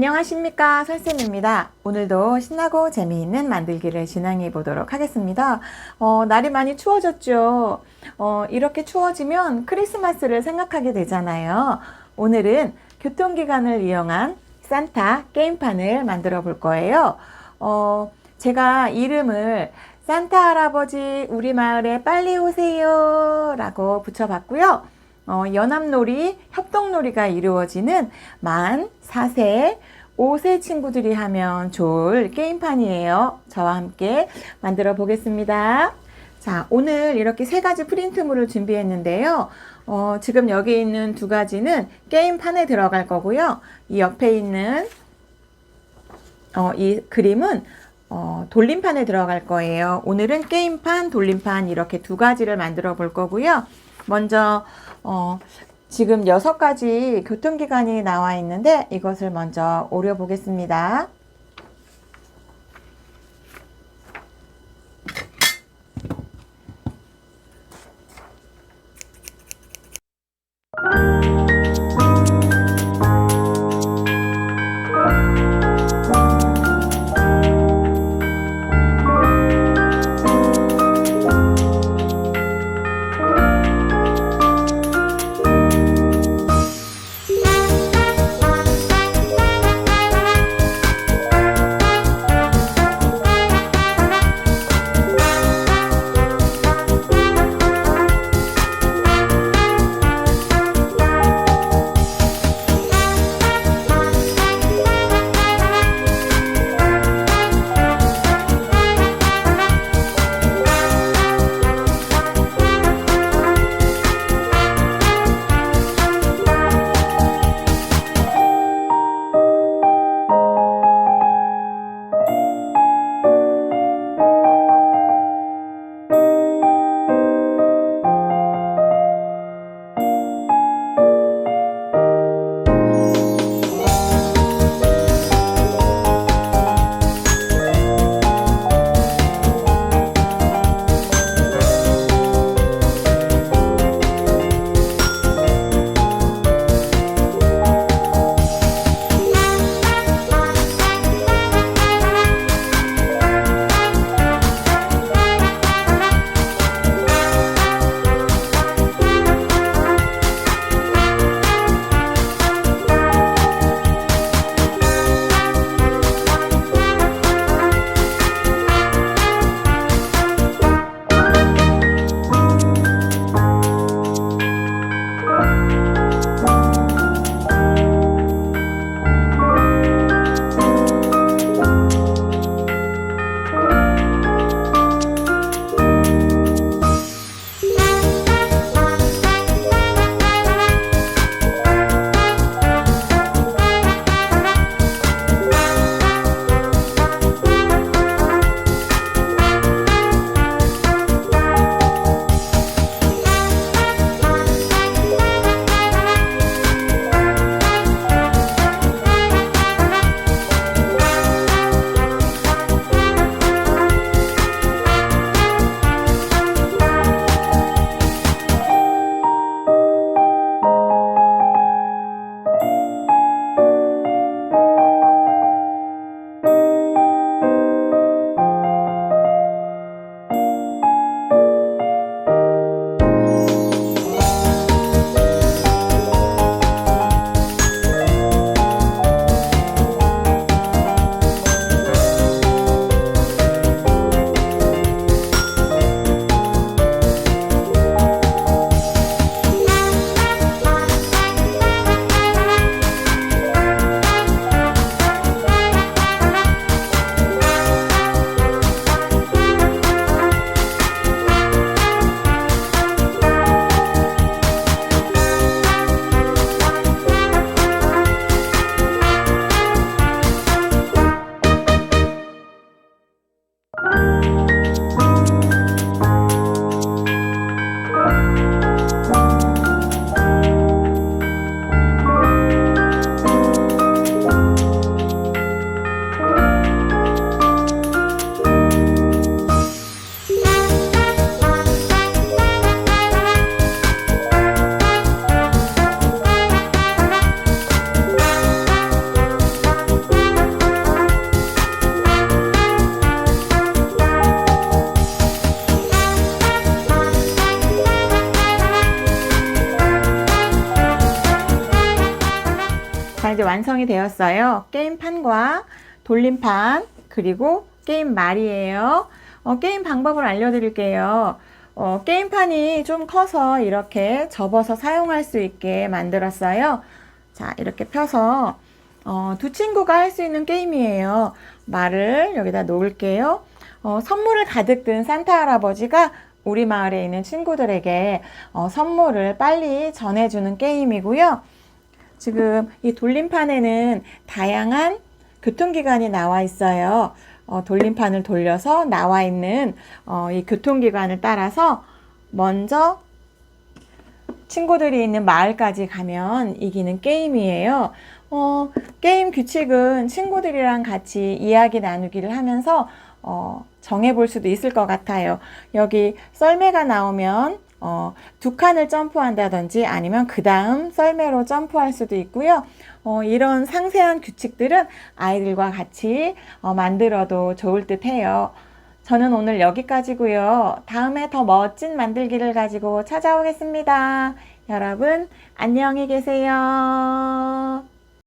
안녕하십니까 설쌤입니다. 오늘도 신나고 재미있는 만들기를 진행해 보도록 하겠습니다. 어, 날이 많이 추워졌죠. 어, 이렇게 추워지면 크리스마스를 생각하게 되잖아요. 오늘은 교통기관을 이용한 산타 게임판을 만들어 볼 거예요. 어, 제가 이름을 산타 할아버지 우리 마을에 빨리 오세요 라고 붙여봤고요. 어, 연합놀이, 협동놀이가 이루어지는 만 4세, 5세 친구들이 하면 좋을 게임판이에요. 저와 함께 만들어 보겠습니다. 자, 오늘 이렇게 세 가지 프린트물을 준비했는데요. 어, 지금 여기 있는 두 가지는 게임판에 들어갈 거고요. 이 옆에 있는 어, 이 그림은 어, 돌림판에 들어갈 거예요. 오늘은 게임판, 돌림판 이렇게 두 가지를 만들어 볼 거고요. 먼저 어, 지금 여섯 가지 교통기관이 나와 있는데 이것을 먼저 오려 보겠습니다. 이제 완성이 되었어요. 게임판과 돌림판, 그리고 게임 말이에요. 어, 게임 방법을 알려드릴게요. 어, 게임판이 좀 커서 이렇게 접어서 사용할 수 있게 만들었어요. 자, 이렇게 펴서 어, 두 친구가 할 수 있는 게임이에요. 말을 여기다 놓을게요. 어, 선물을 가득 든 산타 할아버지가 우리 마을에 있는 친구들에게 어, 선물을 빨리 전해주는 게임이고요. 지금 이 돌림판에는 다양한 교통기관이 나와 있어요. 어, 돌림판을 돌려서 나와 있는 어, 이 교통기관을 따라서 먼저 친구들이 있는 마을까지 가면 이기는 게임이에요. 어, 게임 규칙은 친구들이랑 같이 이야기 나누기를 하면서 어, 정해볼 수도 있을 것 같아요. 여기 썰매가 나오면 어, 두 칸을 점프한다든지 아니면 그 다음 썰매로 점프할 수도 있고요. 어, 이런 상세한 규칙들은 아이들과 같이 어, 만들어도 좋을 듯 해요. 저는 오늘 여기까지고요. 다음에 더 멋진 만들기를 가지고 찾아오겠습니다. 여러분, 안녕히 계세요.